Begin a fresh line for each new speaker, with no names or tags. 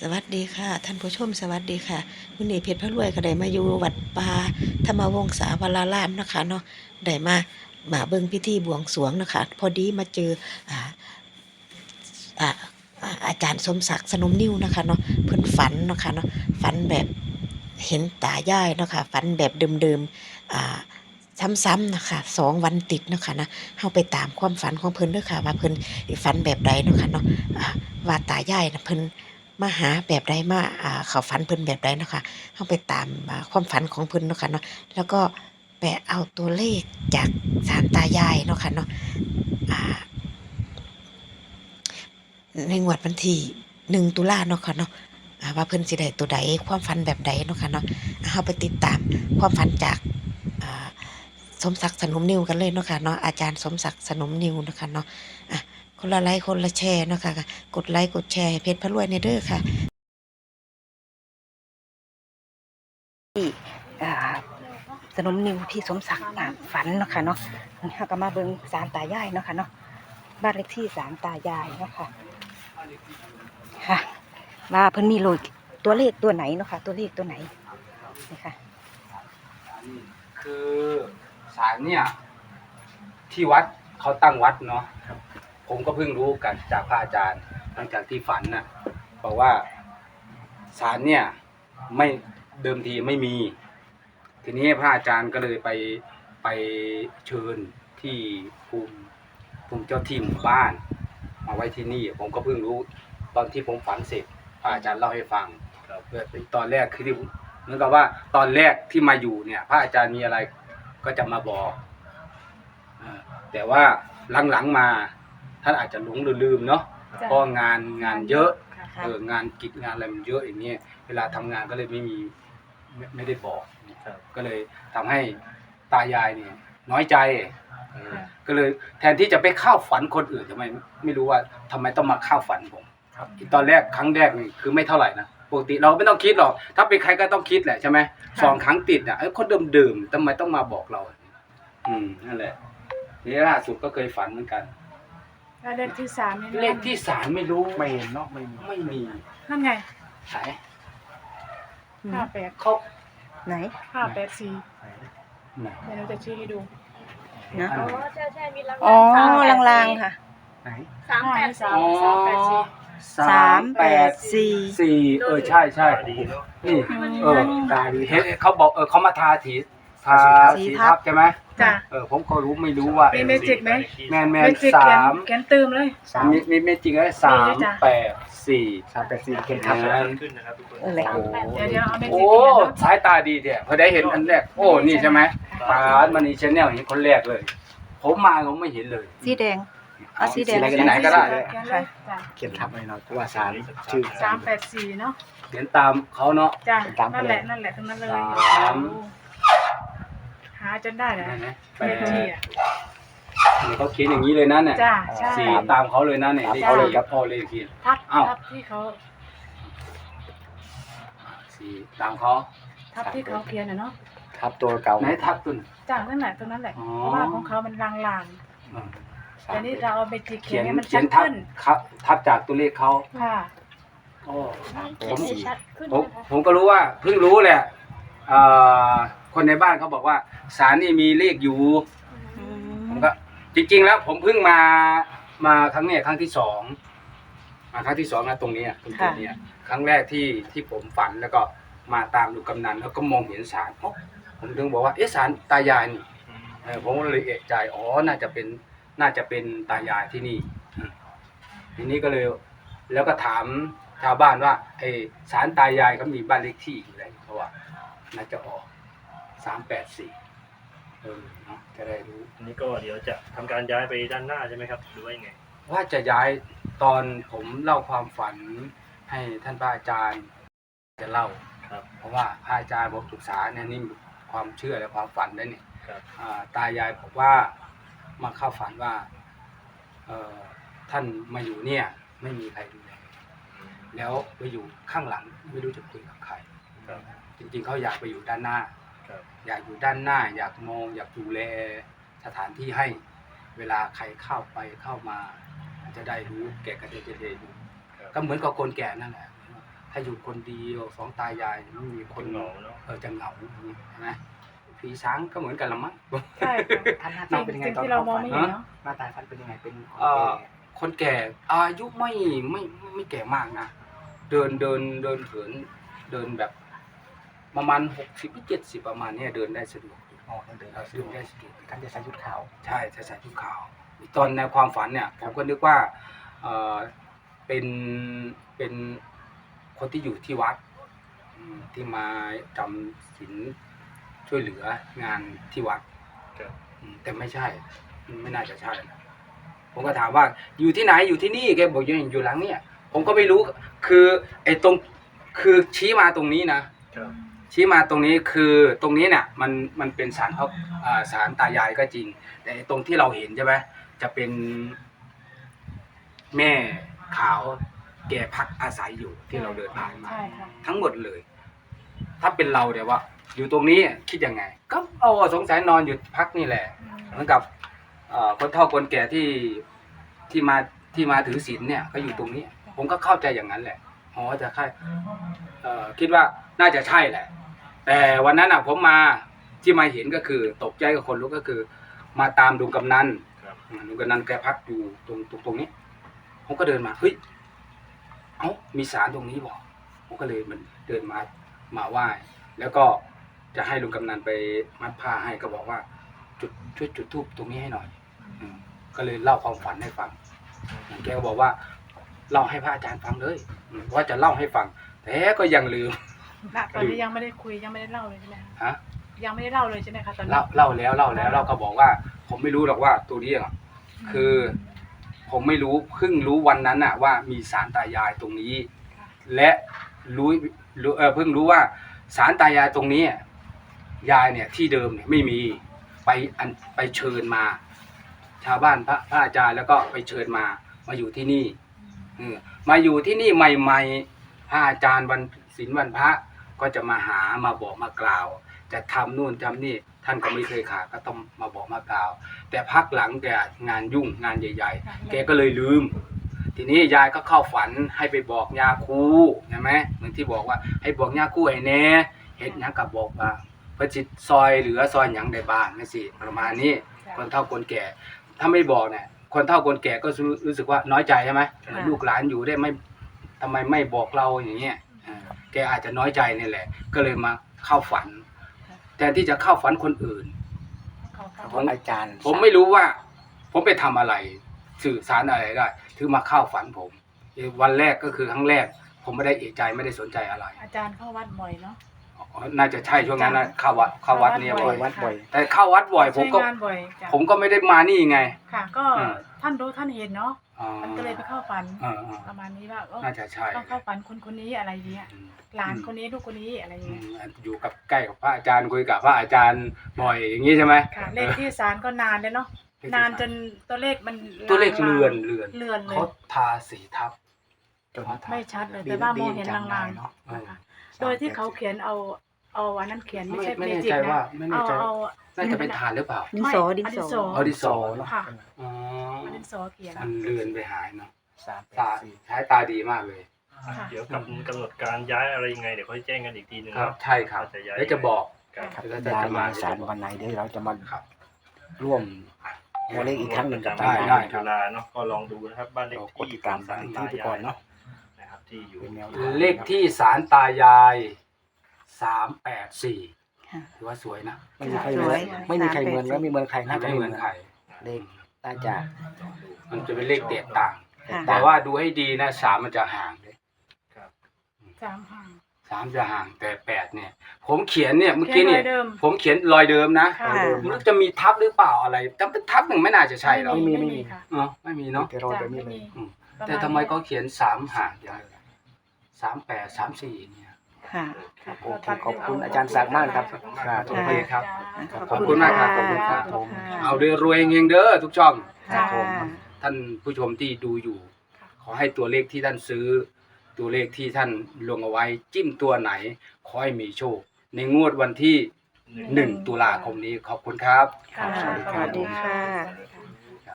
สวัสดีค่ะ ท่านผู้ชมสวัสดีค่ะวันนี้เพชรพระรวยก็ได้มาอยู่วัดป่าธรรมวงศาวรารามนะคะเนาะได้มามาเบิ่งพิธีบวงสรวงนะคะ พอดีมาเจออ่าอ่าอาจารย์สมศักดิ์สนมนิ้วนะคะเนาะเพิ่นฝันนะคะเนาะฝันแบบเห็นตายายนะคะฝันแบบเดิมๆอ่าซ้ำๆนะคะสองวันติดนะคะนะเฮาไปตามความฝันของเพิ่นด้อค่ะ ว่าเพิ่นฝันแบบใดนะคะเนาะว่าตายายนะเพิ่น มาหาแบบใดมาเขาฝันเพิ่นแบบใดเนาะค่ะเข้าไปตามความฝันของเพิ่นเนาะค่ะเนาะแล้วก็ไปเอาตัวเลขจากศาลตายายเนาะค่ะเนาะในงวดวันที่หนึ่งตุลาเนาะค่ะเนาะว่าเพิ่นสิได้ตัวใดความฝันแบบใดเนาะค่ะเนาะอ่าเราไปติดตามความฝันจากสมศักดิ์สนมนิวกันเลยเนาะค่ะเนาะอาจารย์สมศักดิ์สนมนิวเนาะค่ะเนาะ คนละไลค์คนละแชร์เนาะค่ะ กดไลค์กดแชร์ให้เพจพระรวยในเด้อค่ะอ่าสนมนิวที่สมศักดิ์อ่าฝันเนาะค่ะเนาะเฮาก็มาเบิ่งศาลตายายเนาะค่ะเนาะบ้านเลขที่ศาลตายายเนาะค่ะค่ะว่าเพิ่นมีโลยตัวเลขตัวไหนเนาะค่ะ ตัวเลขตัวไหนนี่ค่ะ
คือศาลเนี่ย ที่วัดเขาตั้งวัดเนาะ ผมก็เพิ่งรู้กันจากพระอาจารย์ หลังจากที่ฝันน่ะบอกว่าศาลเนี่ยไม่เดิมทีไม่มี ทีนี้พระอาจารย์ก็เลยไปไปเชิญที่ภูมิภูมิเจ้าที่หมู่บ้าน มาไว้ที่นี่ ผมก็เพิ่งรู้ตอนที่ผมฝันเสร็จพระอาจารย์เล่าให้ฟังเพื่อเป็นตอนแรกคือที่เหมือนกับว่าตอนแรกที่มาอยู่เนี่ย พระอาจารย์มีอะไรก็จะมาบอกแต่ว่าหลังๆมา ท่านอาจจะหลงหรือลืมเนาะเพราะงานงานเยอะเอองานกิจงานอะไรมันเยอะอย่างเงี้ยเวลาทำงานก็เลยไม่มีไม่ไม่ได้บอกก็เลยทำให้ตายายเนี่ยน้อยใจเออก็เลยแทนที่จะไปเข้าฝันคนอื่นทำไมไม่รู้ว่าทำไมต้องมาเข้าฝันผมตอนแรกครั้งแรกนี่คือไม่เท่าไหร่นะปกติเราไม่ต้องคิดหรอกถ้าเป็นใครก็ต้องคิดแหละใช่ไหมสองครั้งติดอะไอ้คนเดิมๆทำไมต้องมาบอกเรา อืมนั่นแหละทีล่าสุดก็เคยฝันเหมือนกัน
แล้วเลขที่สามนี่นะ
เลขที่สามไม่รู้
ไม่เห็นเนาะไม่มี
ไม่มี
นั่นไง
ไหน
ห้าแปด
เขา
ไหน
ห้าแปดสี่
ไหน
เดี๋ยวหนูจะชี้ให้ดู
นะ
อ๋อ
ใช่ใช่มีราง
อ๋อ
วัล
ลางๆค่ะ
ไหน
สามแปด
สา
สี่
มสามแปดสี่
สามแปดสี่
สี่เออใช่ใช่นี่เออตาดีเห็นเขาบอกเออเขามาทาสี ทาสีทับใช่ไหม
จ้ะ
เออผมก็รู้ไม่รู้ว่า
มีเมจิกไหม
แมนแม
เม
น
จิก
สา
เขียน
ม
เขียนตืมเลย
สาม
มีมีเมจิกเลยสามแปดสี่
สามแปดสี่เข็มทับ
เอ
เลย
อ
ขึ้นนะครับทุกคน
เออแหละ
โอ้โห
เดี๋ยวเดี๋ยวเอาเมจิก
โอ้
เขียนเนาะ
สายตาดีเนี่ยพอได้เห็นอันแรกโอ้นี่ใช่ไหมปาดมันนี่ชแนลเห็นคนแรกเลย ผมมาผมไม่เห็นเลย
สีแดงเอาสีแดง
ที่ไหนก็ได้
เขียนเลยจ้ะ
เข็มทับเลยเนาะเพราะว่าสามชื่อ
สามแปดสี่เนาะ
เขียนตามเขาเนาะ
จ้ะ
ตาม
นั่นแหละ นั่นแหละตรงนั้นเลย
สาม
หาจนได้นะ
นั่นนะแป
เล
ด
ขที่อะ
นี่เขาเขียนอย่างนี้เลยนะเนี่ย
จ้ะใช่
สีตามเขาเลยนะเนี่ย
ตาม
ที่
เขา
เขา
เล
เลยย
ครับ
พอเลยเขียน
ทับ
อ้าว
ทับที่เขา
สีตามเขา
ทับที่เขาเขียนน่ะเนาะ
ทับตัวเก่า
ไหนทับตุน
จ้ะนั่นแหละตรงนั้นแหละ
อ๋อ
เพราะว่าของเขามันลางๆ
อ่า
แต่นี่เราเอาเมจิก
เขี
เขีย
ย
น
น
ให้มัน
เขีย
ชั
น
ด
ทับ
ขึ้น
ครับทับจากตัวเลขเขา
ค่ะ
โอ้
ผม
ชัดขึ้น
ผม
นะคะ
ผมก็รู้ว่าเพิ่งรู้แหละ เอ่อคนในบ้านเขาบอกว่าสารนี่มีเลขอยู่ ผมก็จริง ๆ แล้วผมเพิ่งมามาครั้งเนี้ยครั้งที่สองมาครั้งที่สองนะตรงเนี้ยตรงจุดเนี้ยครั้งแรกที่ที่ผมฝันแล้วก็มาตามดูกำนันแล้วก็มองเห็นสารอ๋อผมถึงบอกว่าเอ๊ะสารตายายนี่เออผมก็เลยเอะใจอ๋อน่าจะเป็นน่าจะเป็นตายายที่นี่อืมทีนี้ก็เลยแล้วก็ถามชาวบ้านว่าไอ้สารตายายเขามีบ้านเลขที่อยู่แล้วเพราะว่า น่าจะออกสามแปดสี่เออเนาะจะได้รู้
อันนี้ก็เดี๋ยวจะทำการย้ายไปด้านหน้าใช่ไหมครับ หรือว่ายังไง
ว่าจะย้ายตอนผมเล่าความฝันให้ท่านพระอาจารย์จะเล่า
ครับ
เพราะว่าพระอาจารย์ผมศึกษาเนี่ยนี่ความเชื่อและความฝันได้เนี่ย
ครับ
อ่าตายายบอกว่ามาเข้าฝันว่าเอ่อท่านมาอยู่เนี่ย ไม่มีใครดูแลแล้วไปอยู่ข้างหลังไม่รู้จะคุยกับใคร
ครับ
จริงๆเขาอยากไปอยู่ด้านหน้า
ครับ
อยากอยู่ด้านหน้า อยากมองอยากดูแลสถานที่ให้เวลาใครเข้าไปเข้ามาจะได้รู้แก่กันจะได้รู้
ครับ
ก็เหมือนกับคนแก่นั่นแหละถถ้าอยู่คนเดียวสองตายายไม่มีค
คนนเหงาเนาะ
เออจะเหงาอย่างนี้ใช่ไหมผีช้างก็เหมือนกันละมั้ง
ใช่ค่ะ
ท่านหน้าตาเป็นยังไง
สิ่ง
ตอน
ที่เรา
เข้าม
อง
ฝัน
ไม่เห็นเนาะ
หน้าตาท่านเป็นยังไงเป็นคน
เอ่อ
แก่
คนแก่อายุไม่ไม่ไม่แก่มากนะเดินเดินเดินเหินเดินแบบ ประมาณหกสิบเจ็ดสิบประมาณเนี้ยเดินได้สะดวกอยู่
อ๋อท่านเดิน
เรา
เรา
เดิ
ดู
นได้สะดวก
ท่านจะใส่ชุดขาว
ใช่ใช่ใส่ชุดขาวตอนในความฝันเนี่ยผมก็นึกว่าเออเป็นเป็นคนที่อยู่ที่วัดอืมที่มาจำศีลช่วยเหลืองานที่วัด
ครับ
อืมแต่ไม่ใช่ ไม่น่าจะใช่นะผมก็ถามว่าอยู่ที่ไหนอยู่ที่นี่แกบอกอยู่อยู่หลังเนี่ย ผมก็ไม่รู้ คือไอ้ตรงคือชี้มาตรงนี้นะ
ครับ
ชี้มาตรงนี้คือตรงนี้เนี่ยมันมันเป็นสารเขาอ่าสารตายายก็จริง แต่ตรงที่เราเห็นใช่ไหมจะเป็นแม่ขาวแกพักอาศัยอยู่ที่เราเดินผ่านมา
ใช่ค่ะ
ทั้งหมดเลย ถ้าเป็นเราเดี๋ยวว่า อยู่ตรงนี้คิดยังไง ก็เอาสงสัยนอนอยู่พักนี่แหละเหมือนกับเอ่อคนเฒ่าคนแก่ที่ที่มาที่มาถือศีลเนี่ยก็อยู่ตรงนี้ ผมก็เข้าใจอย่างนั้นแหละอ๋อจะใช่เอ่อคิดว่าน่าจะใช่แหละ แต่วันนั้นอะผมมาที่มาเห็นก็คือ ตกใจกับคนลุกก็คือ มาตามลุงกำนัน
ครับ
อืมลุงกำนันแกพักอยู่ตรงตรงตรงนี้ ผมก็เดินมาเฮ้ยเอ้ามีสารตรงนี้บอกผมก็เลยมันเดินมามาไหว้แล้วก็จะให้ลุงกำนันไปมัดผ้าให้ก็บอกว่า จุดช่วยจุดทูบตรงนี้ให้หน่อยอืมก็เลยเล่าความฝันให้ฟังแกก็บอกว่าเล่าให้พระอาจารย์ฟังเลยอืมว่าจะเล่าให้ฟังแต่ก็ยังลืม
ณตอนนี้ยังไม่ได้คุยยังไม่ได้เล่าเลยใช่ไหมคะ
ฮะ
ยังไม่ได้เล่าเลยใช่ไหมคะตอนนี้
เล่าเล่าแล้วเล่าแล้วเราก็บอกว่า ผมไม่รู้หรอกว่าตัวนี้อะคือ ผมไม่รู้เพิ่งรู้วันนั้นน่ะ ว่ามีสารตายายตรงนี้ และรู้รู้เออเพิ่งรู้ว่าสารตายายตรงนี้ ยายเนี่ยที่เดิมเนี่ยไม่มีไปอันไปเชิญมา ชาวบ้านพระพระอาจารย์แล้วก็ไปเชิญมา มาอยู่ที่นี่เออมาอยู่ที่นี่ใหม่ ๆ พระอาจารย์วันศีลวันพระ ก็จะมาหามาบอกมากล่าว จะทำนู่นทำนี่ ท่านก็ไม่เคยขาดก็ต้องมาบอกมากล่าว แต่พักหลังแกงานยุ่งงานใหญ่ ๆ แกก็เลยลืม ทีนี้ยายก็เข้าฝันให้ไปบอกยาคูใช่ไหมเหมือนที่บอกว่าให้บอกยาคูให้แหน่เห็นยังกับบอกว่าเพื่อจิตซอยเหลือซอยหยังได้บ้างนี่สิประมาณนี้คนเฒ่าคนแก่ ถ้าไม่บอกเนี่ยคนเฒ่าคนแก่ก็รู้รู้สึกว่าน้อยใจใช่ไหมลูกหลานอยู่ได้ไม่ทำไมไม่บอกเราอย่างเงี้ยอ่า แกอาจจะน้อยใจนี่แหละ ก็เลยมาเข้าฝันแทนที่จะเข้าฝันคนอื่น
เขาเขา
ผม
อาจารย์
ผมไม่รู้ว่า ผมไปทำอะไร สื่อสารอะไรได้ถึงมาเข้าฝันผมเอ่อวันแรกก็คือครั้งแรก ผมไม่ได้เอะใจไม่ได้สนใจอะไร
อาจารย์เข้าวัดบ่อยเนาะ
อ๋อน่าจะใช่ช่วงนั้นนะเข้าวัดเข้าวัดเนี่ย
เข้า
บ่
วั
อย
ด
วัดบ่อย
แต่เข้าวัดบ่อยผมก็
ใช้งานบ่อยจ้ะ
ผมก็ไม่ได้มานี่ไง
ค่ะก็
อืม
ท่านรู้ท่านเห็นเนาะ
อ๋อ
มันก็เลยไปเข้าฝัน
เออเออ
ประมาณนี้ว่าเออ
น่าจะใช่
ต้องเข้าฝันคนคนนี้อะไรเงี้ย
อืม
หลานคนนี้ลูกคนนี้อะไร
อื
เงี้ย
มอยู่กับใกล้กับพระอาจารย์คุยกับพระอาจารย์บ่อยอย่างนี้ใช่ไหม
ค่ะเลขที่ศาลก็นานเลยเนาะนานจนตัวเลขมัน
ตัวเลขา
งๆ
เลือนเลือน
เลือนเล
เขา
ย
ทาสีทับ
จน
ไม่ชัดเลยแต่ว่ามองเห็นลาง
เนาะ
ๆนะคะโดยที่เขาเขียนเอา เอาอันนั้นเขียนไม่
ไม่
ใช่
ไม่
เม
แน่
จิก
ใจว่า
นะ
ไม่แน่
เอา
ใจ
เอา
น่าจะเป็นฐานหรือเปล่า
ดินสอดิน
ไม่
สอ
เอาดินสอ
เนาะ
ค่ะ
อ๋อ
เอาดินสอเขียน
มันเลือนไปหายเนาะ
สามแป
ตา
ดสี่
ใช้ตาดีมากเลย
ค่ะ
เดี๋ยวกับกำหนดการย้ายอะไรยังไงเดี๋ยวค่อยแจ้งกันอีกทีนึง
ครับใช่ครับ
ว่าจะย้าย
เดี๋ยวจะบอก
ครับ
ครับ
แล้วจะ
ยาย
จะมายา
ยสารวันไหนเดี๋ยวเราจะมา
ครับ
ร่วม ตัวเลขอีกครั้งหนึ่งกับ
ได้
ตา
ได้
ยาย
จุฬาเนาะก็ลองดูนะครับบ้านเลข
เรากด
ที่
ติดตามบ้านที่ไปก่อนเนาะ
นะครับที่อยู่
เป็นแนว
เลขที่สารตายาย สามแปดสี่
ค่ะ
ถือว่าสวยนะ
ไม่มีใครเหมือน
สวย
ไม่มีใครเหมือนแล้วมีเหมือนใคร
น่า
น่า
จะ
จะ
ไม่
เห
เห
มื
มื
อ
อนนใคร
เลขตาจา
มันจะเป็นเลขแตกต่าง
ค่ะ
แต่ว่าดูให้ดีนะสามมันจะห่างเลย
สามห่าง
สามจะห่างแต่แปดเนี่ย ผมเขียนเนี่ยเมื่อ
เขีย
กี้
นร
เนี่
อยยเดิม
ผมเขียนรอยเดิมนะ
ค่ะ
ค่ะ
ไม่รู้จะมีทับหรือเปล่าอะไรแต่เป็นทับหนึ่งไม่น่าจะใช่หรอก
ไม่มีไม่มีค่ะ
เนาะไม่มีเนาะ
แต่รอยแบบนี้เลย
อืม
ประาณ
แต่ทำไมเขาเขียนสามห่างอย่างนั้นสามแปดสามสี่เนี่ย
ค่ะ
ค่ะ
โอเคขอบคุณอาจารย์ศักดิ์มากครับครับ
โอเคครับ
จ้า
ขอบคุณมากครับขอบคุณครับ
ขอบคุณค่ะ
เอาเด้อรวยเฮงๆเด้อทุกช่อง
ค่ะ
ท่านผู้ชมที่ดูอยู่ ขอให้ตัวเลขที่ท่านซื้อ ตัวเลขที่ท่านลงเอาไว้จิ้มตัวไหน ขอให้มีโชค ในงวดวันที่ 1 ตุลาคมนี้ขอบคุณครับ
ค่ะ
สวัสดีครับ
สวัสดีค่ะ